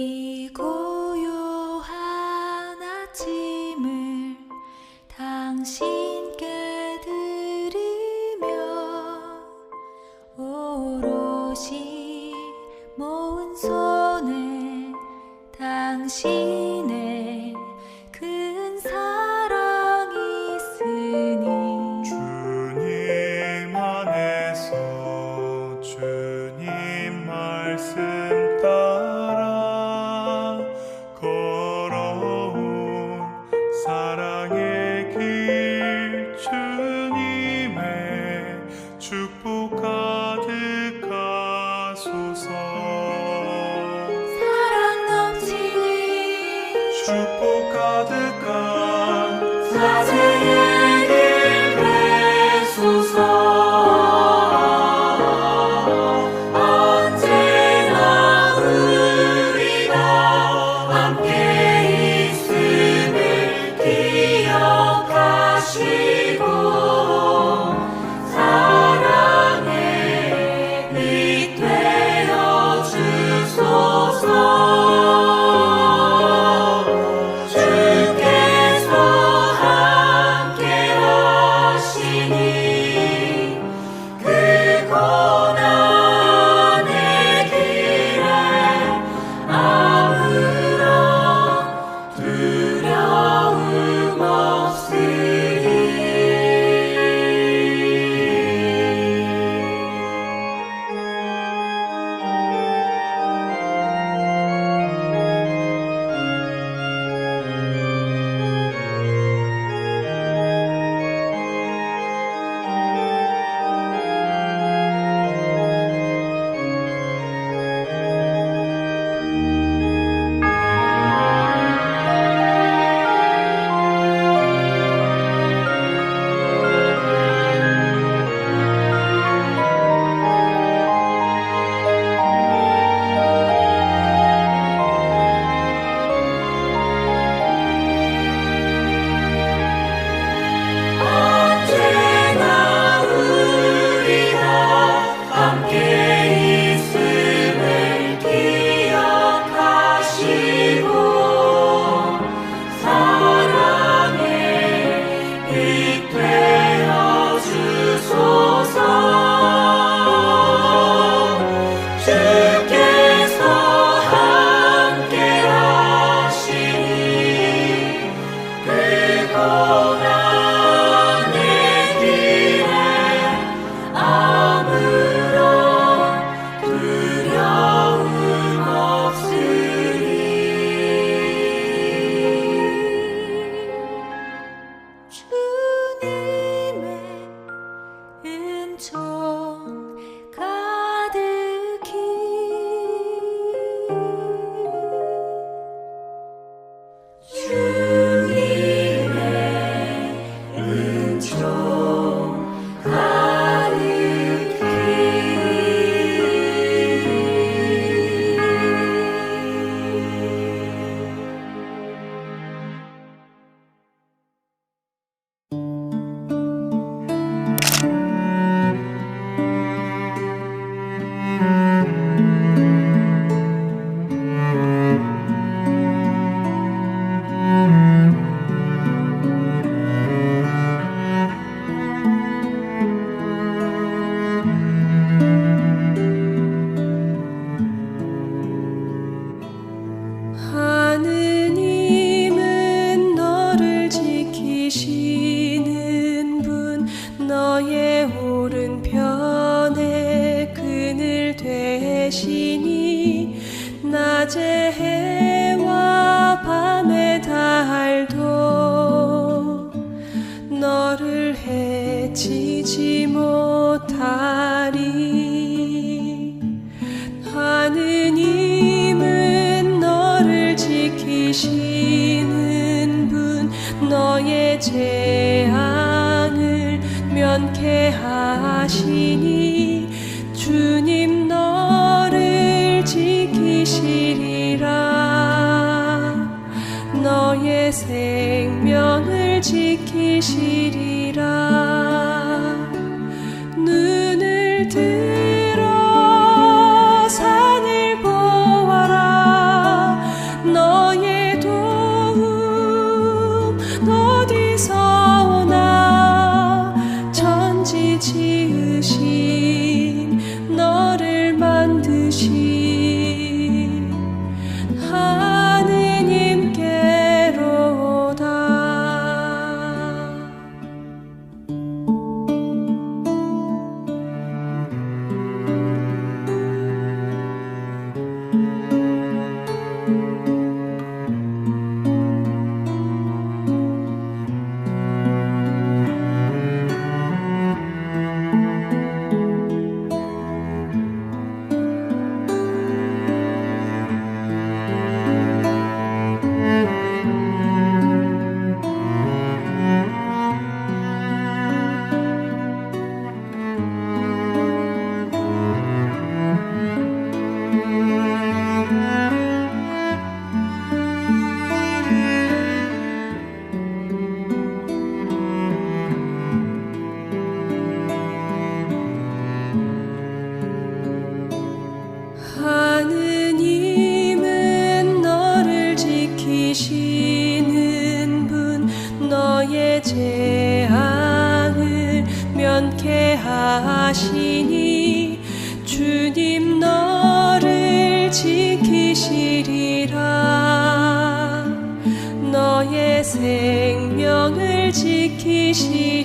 이 고요한 아침을 당신께 드리며 오롯이 모은 손에 당신의 사랑 넘치니 축복 가득한 재앙을 면케 하시니 주님 너를 지키시리라. 너의 생명을 지키시리라. 눈을 들 너의 재앙을 면케하시니 주님 너를 지키시리라. 너의 생명을 지키시리